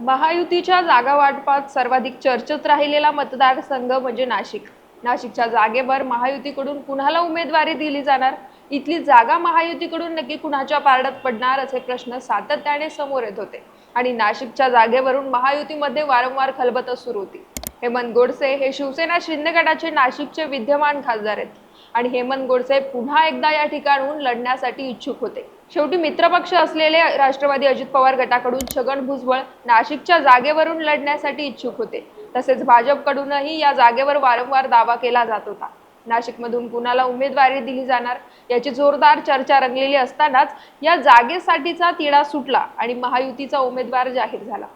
महायुतीच्या जागा वाटपात सर्वाधिक चर्चेत राहिलेला मतदारसंघ म्हणजे नाशिक. नाशिकच्या जागेवर महायुतीकडून कुणाला उमेदवारी दिली जाणार? इथली जागा महायुतीकडून नक्की कुणाच्या पारड्यात पडणार असे प्रश्न सातत्याने समोर येत होते. आणि नाशिकच्या जागेवरून महायुतीमध्ये वारंवार खलबत सुरू होती. हेमंत गोडसे हे शिवसेना शिंदे गटाचे नाशिकचे विद्यमान खासदार आहेत. आणि हेमंत गोडसे पुन्हा एकदा या ठिकाणहून लढण्यासाठी इच्छुक होते. शेवटी मित्रपक्ष असलेले राष्ट्रवादी अजित पवार गटाकडून छगन भुजबळ नाशिकच्या जागेवरून लढण्यासाठी इच्छुक होते. तसेच भाजपकडूनही या जागेवर वारंवार दावा केला जात होता. नाशिकमधून कुणाला उमेदवारी दिली जाणार याची जोरदार चर्चा रंगलेली असतानाच या जागेसाठीचा तिढा सुटला आणि महायुतीचा उमेदवार जाहीर झाला.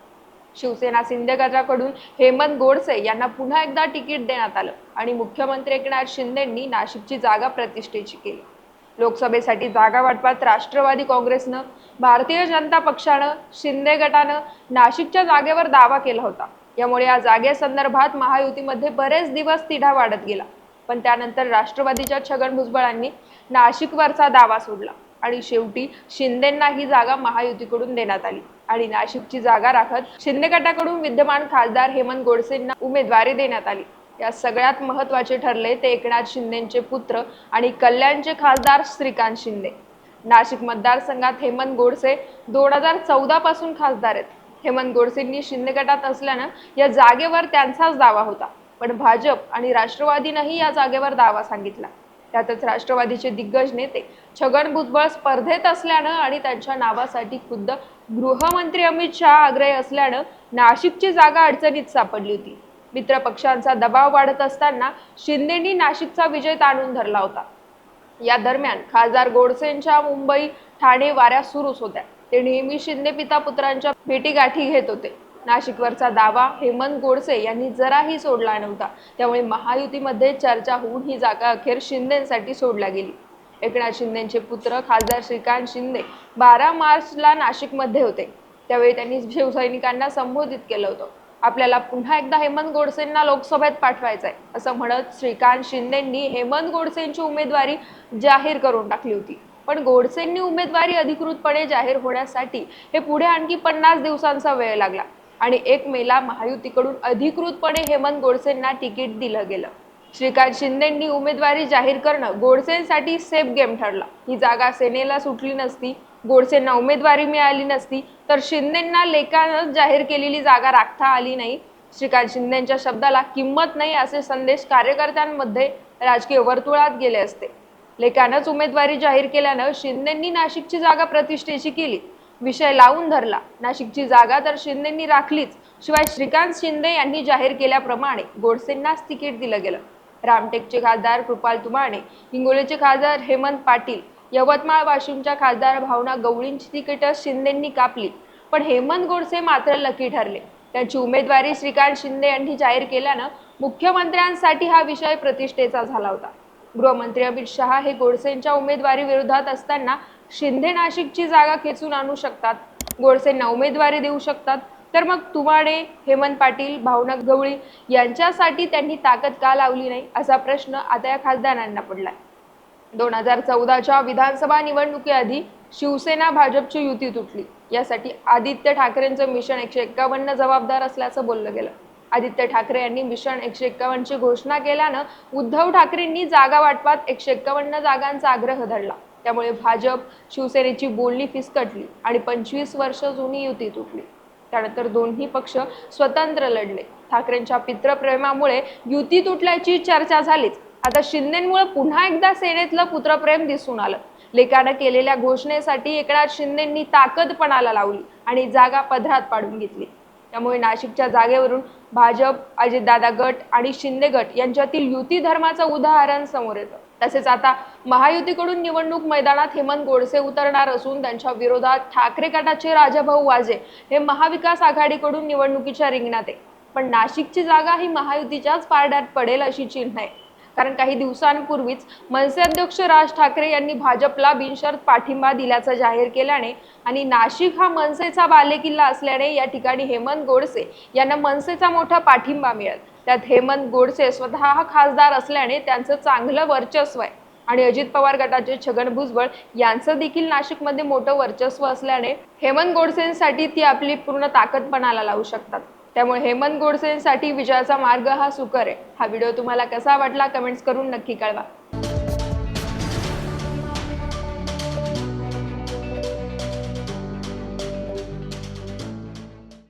शिवसेना शिंदे गटाकडून हेमंत गोडसे यांना पुन्हा एकदा तिकीट देण्यात आलं आणि मुख्यमंत्री एकनाथ शिंदेंनी नाशिकची जागा प्रतिष्ठेची केली. लोकसभेसाठी जागा वाटपात राष्ट्रवादी काँग्रेसनं भारतीय जनता पक्षानं शिंदे गटानं नाशिकच्या जागेवर दावा केला होता. यामुळे या जागेसंदर्भात महायुतीमध्ये बरेच दिवस तिढा वाढत गेला. पण त्यानंतर राष्ट्रवादीच्या छगन भुजबळांनी नाशिकवरचा दावा सोडला आणि शेवटी शिंदेंना ही जागा महायुतीकडून देण्यात आली. आणि नाशिकची जागा राखत शिंदे गटाकडून विद्यमान खासदार हेमंत गोडसेंना उमेदवारी देण्यात आली. या सगळ्यात महत्त्वाचे ठरले ते एकनाथ शिंदेचे पुत्र आणि कल्याणचे खासदार श्रीकांत शिंदे. नाशिक मतदारसंघात हेमंत गोडसे दोन हजार चौदा पासून खासदार आहेत. हेमंत गोडसेंनी शिंदे गटात असल्यानं या जागेवर त्यांचाच दावा होता. पण भाजप आणि राष्ट्रवादीनंही या जागेवर दावा सांगितला. त्यातच राष्ट्रवादीचे दिग्गज नेते छगन भुजबळ स्पर्धेत असल्यानं आणि त्यांच्या नावासाठी खुद्द गृहमंत्री अमित शहा आग्रही असल्यानं नाशिकची जागा अडचणीत सापडली होती. मित्र पक्षांचा दबाव वाढत असताना शिंदेनी नाशिकचा विजय ताणून धरला होता. या दरम्यान खासदार गोडसेंच्या मुंबई ठाणे वाऱ्या सुरूच होत्या. ते नेहमी शिंदे पिता पुत्रांच्या भेटीगाठी घेत होते. नाशिकवरचा दावा हेमंत गोडसे यांनी जराही सोडला नव्हता. त्यामुळे महायुतीमध्ये चर्चा होऊन ही जागा अखेर शिंदेसाठी सोडल्या गेली. एकनाथ शिंदेचे पुत्र खासदार श्रीकांत शिंदे बारा मार्चला नाशिकमध्ये होते. त्यावेळी त्यांनी शिवसैनिकांना संबोधित केलं होतं. आपल्याला पुन्हा एकदा हेमंत गोडसेंना लोकसभेत पाठवायचं आहे असं म्हणत श्रीकांत शिंदेंनी हेमंत गोडसेंची उमेदवारी जाहीर करून टाकली होती. पण गोडसेंनी उमेदवारी अधिकृतपणे जाहीर होण्यासाठी हे पुढे आणखी पन्नास दिवसांचा वेळ लागला आणि एक मेला महायुतीकडून अधिकृतपणे हेमंत गोडसेंना तिकीट दिलं गेलं. श्रीकांत शिंदेंनी उमेदवारी जाहीर करणं गोडसेंसाठी सेफ गेम ठरला. ही जागा सेनेला सुटली नसती गोडसेंना उमेदवारी मिळाली नसती तर शिंदेंना लेखानं जाहीर केलेली जागा राखता आली नाही. श्रीकांत शिंदेच्या शब्दाला किंमत नाही असे संदेश कार्यकर्त्यांमध्ये राजकीय वर्तुळात गेले असते. लेखानंच उमेदवारी जाहीर केल्यानं शिंदेंनी नाशिकची जागा प्रतिष्ठेची केली. विषय लावून धरला. नाशिकची जागा तर शिंदेंनी राखलीच. शिवाय श्रीकांत शिंदे यांनी जाहीर केल्याप्रमाणे गोडसेंनाच तिकीट दिलं गेलं. रामटेकचे खासदार कृपाल तुमाणे हिंगोलीचे खासदार हेमंत पाटील यवतमाळ वाशिमच्या खासदार भावना गवळींची तिकीटं शिंदेंनी कापली. पण हेमंत गोडसे मात्र लकी ठरले. त्यांची उमेदवारी श्रीकांत शिंदे यांनी जाहीर केल्यानं मुख्यमंत्र्यांसाठी हा विषय प्रतिष्ठेचा झाला होता. गृहमंत्री अमित शहा हे गोडसेंच्या उमेदवारी विरोधात असताना शिंदे नाशिकची जागा खेचून आणू शकतात. गोडसेंना उमेदवारी देऊ शकतात. तर मग तुमाडे हेमंत पाटील भावना गवळी यांच्यासाठी त्यांनी ताकद का लावली नाही असा प्रश्न आता या खासदारांना पडलाय. दोन हजार चौदाच्या विधानसभा निवडणुकीआधी शिवसेना भाजपची युती तुटली. यासाठी आदित्य ठाकरेंचं मिशन एकशे एक्कावन्न जबाबदार असल्याचं बोललं गेलं. आदित्य ठाकरे यांनी मिशन एकशे एक्कावन्नची घोषणा केल्यानं उद्धव ठाकरेंनी जागा वाटपात एकशे एक्कावन्न जागांचा आग्रह धरला. त्यामुळे भाजप शिवसेनेची बोलणी फिसकटली आणि पंचवीस वर्ष जुनी युती तुटली. त्यानंतर दोन्ही पक्ष स्वतंत्र लढले. ठाकरेंच्या पित्रप्रेमामुळे युती तुटल्याची चर्चा झालीच. आता शिंदेमुळे पुन्हा एकदा सेनेतलं पुत्रप्रेम दिसून आलं. लेकानं केलेल्या घोषणेसाठी एकनाथ शिंदेंनी ताकदपणाला लावली आणि जागा पदरात पाडून घेतली. त्यामुळे नाशिकच्या जागेवरून भाजप अजितदादा गट आणि शिंदे गट यांच्यातील युती धर्माचं उदाहरण समोर येतं. तसेच आता महायुतीकडून निवडणूक मैदानात हेमंत गोडसे उतरणार असून त्यांच्या विरोधात ठाकरे गटाचे राजाभाऊ वाजे हे महाविकास आघाडीकडून निवडणुकीच्या रिंगणात आहे. पण नाशिकची जागा ही महायुतीच्याच पारड्यात पडेल अशी चिन्ह आहे. कारण काही दिवसांपूर्वीच मनसे अध्यक्ष राज ठाकरे यांनी भाजपला बिनशर्त पाठिंबा दिल्याचं जाहीर केल्याने आणि नाशिक हा मनसेचा बालेकिल्ला असल्याने या ठिकाणी हेमंत गोडसे यांना मनसेचा मोठा पाठिंबा मिळत त्यात हेमंत गोडसे स्वतः हा खासदार असल्याने त्यांचं चांगलं वर्चस्व आहे. आणि अजित पवार गटाचे छगन भुजबळ यांचं देखील नाशिकमध्ये मोठं वर्चस्व असल्याने हेमंत गोडसेंसाठी ती आपली पूर्ण ताकद पणाला लावू शकतात. त्यामुळे हेमंत गोडसेंसाठी विजयाचा मार्ग हा सुकर आहे. हा व्हिडिओ तुम्हाला कसा वाटला कमेंट्स करून नक्की कळवा.